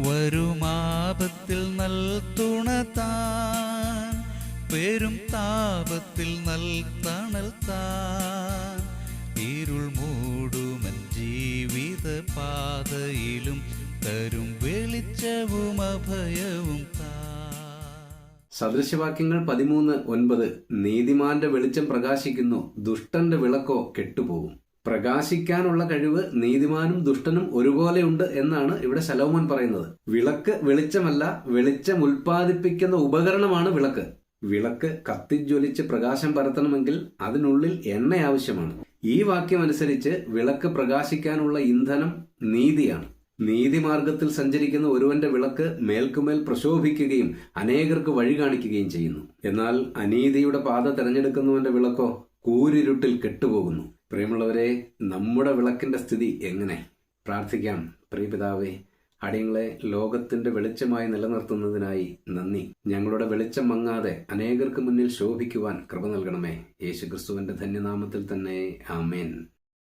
വരുമാപത്തിൽ നൽ തുണ താൻ. പെരും താപത്തിൽ നൽ തണൽ താൻ. ഇരുൾ മൂടുമൻ ജീവിത പാതയിലും തരും വെളിച്ചവും അഭയവും സദൃശവാക്യങ്ങൾ പതിമൂന്ന് ഒൻപത്. നീതിമാന്റെ വെളിച്ചം പ്രകാശിക്കുന്നു. ദുഷ്ടന്റെ വിളക്കോ കെട്ടുപോകും. പ്രകാശിക്കാനുള്ള കഴിവ് നീതിമാനും ദുഷ്ടനും ഒരുപോലെയുണ്ട് എന്നാണ് ഇവിടെ ശലോമോൻ പറയുന്നത്. വിളക്ക് വെളിച്ചമല്ല വെളിച്ചം ഉൽപ്പാദിപ്പിക്കുന്ന ഉപകരണമാണ് വിളക്ക്. വിളക്ക് കത്തിജ്വലിച്ച് പ്രകാശം പരത്തണമെങ്കിൽ അതിനുള്ളിൽ എണ്ണ ആവശ്യമാണ്. ഈ വാക്യം അനുസരിച്ച് വിളക്ക് പ്രകാശിക്കാനുള്ള ഇന്ധനം നീതിയാണ്. നീതിമാർഗത്തിൽ സഞ്ചരിക്കുന്ന ഒരുവന്റെ വിളക്ക് മേൽക്കുമേൽ പ്രശോഭിക്കുകയും അനേകർക്ക് വഴി കാണിക്കുകയും ചെയ്യുന്നു. എന്നാൽ അനീതിയുടെ പാത തിരഞ്ഞെടുക്കുന്നവന്റെ വിളക്കോ കൂരിരുട്ടിൽ കെട്ടുപോകുന്നു. പ്രിയമുള്ളവരെ നമ്മുടെ വിളക്കിന്റെ സ്ഥിതി എങ്ങനെ? പ്രാർത്ഥിക്കാം. പ്രിയപിതാവേ അടിയങ്ങളെ ലോകത്തിന്റെ വെളിച്ചമായി നിലനിർത്തുന്നതിനായി നന്ദി. ഞങ്ങളുടെ വെളിച്ചം മങ്ങാതെ അനേകർക്ക് മുന്നിൽ ശോഭിക്കുവാൻ കൃപ നൽകണമേ. യേശുക്രിസ്തുവിന്റെ ധന്യനാമത്തിൽ തന്നെ. ആമേൻ.